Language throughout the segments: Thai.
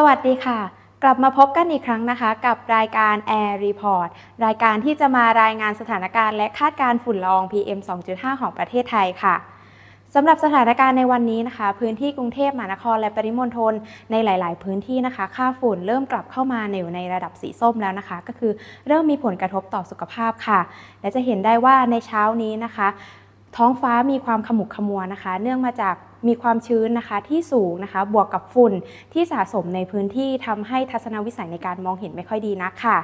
สวัสดีค่ะ กลับมาพบกันอีกครั้งนะคะ กับรายการ Air Report รายการที่จะมารายงานสถานการณ์และคาดการฝุ่นละออง PM 2.5 ของประเทศไทยค่ะสำหรับสถานการณ์ในวันนี้นะคะ พื้นที่กรุงเทพมหานครและปริมณฑลในหลาย ๆ พื้นที่นะคะ ค่าฝุ่นเริ่มกลับเข้ามาในอยู่ในระดับสีส้มแล้วนะคะ ก็คือเริ่มมีผลกระทบต่อสุขภาพค่ะ และจะเห็นได้ว่าในเช้านี้นะคะ ท้องฟ้ามีความขมุกขมัวนะคะ เนื่องมาจาก มีความชื้นนะคะที่สูงนะคะ บวกกับฝุ่นที่สะสมในพื้นที่ทำให้ทัศนวิสัยในการมองเห็นไม่ค่อยดีนักค่ะ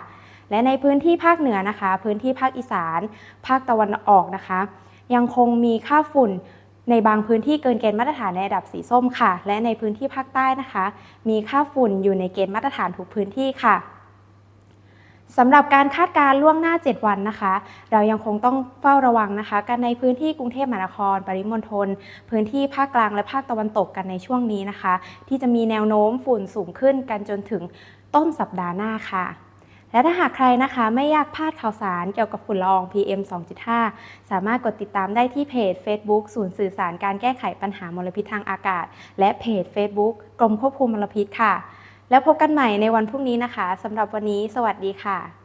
และในพื้นที่ภาคเหนือนะคะ พื้นที่ภาคอีสาน ภาคตะวันออกนะคะ ยังคงมีค่าฝุ่นในบางพื้นที่เกินเกณฑ์มาตรฐานในระดับสีส้มค่ะ และในพื้นที่ภาคใต้นะคะ มีค่าฝุ่นอยู่ในเกณฑ์มาตรฐานทุกพื้นที่ค่ะ สำหรับการคาดการล่วงหน้า 7 วันนะคะ เรายังคงต้องเฝ้าระวังนะคะ กันในพื้นที่กรุงเทพมหานคร ปริมณฑลพื้นที่ภาคกลางและภาคตะวันตกกันในช่วงนี้นะคะ ที่จะมีแนวโน้มฝุ่นสูงขึ้นกันจนถึงต้นสัปดาห์หน้าค่ะและถ้าหากใครนะคะไม่อยากพลาดข่าวสารเกี่ยวกับฝุ่นละออง PM 2.5 สามารถกดติดตามได้ที่เพจ Facebook ศูนย์สื่อสารการแก้ไขปัญหามลพิษทางอากาศ และเพจ Facebook กรมควบคุมมลพิษค่ะ แล้วพบกันใหม่ในวันพรุ่งนี้นะคะสำหรับวันนี้ สวัสดีค่ะ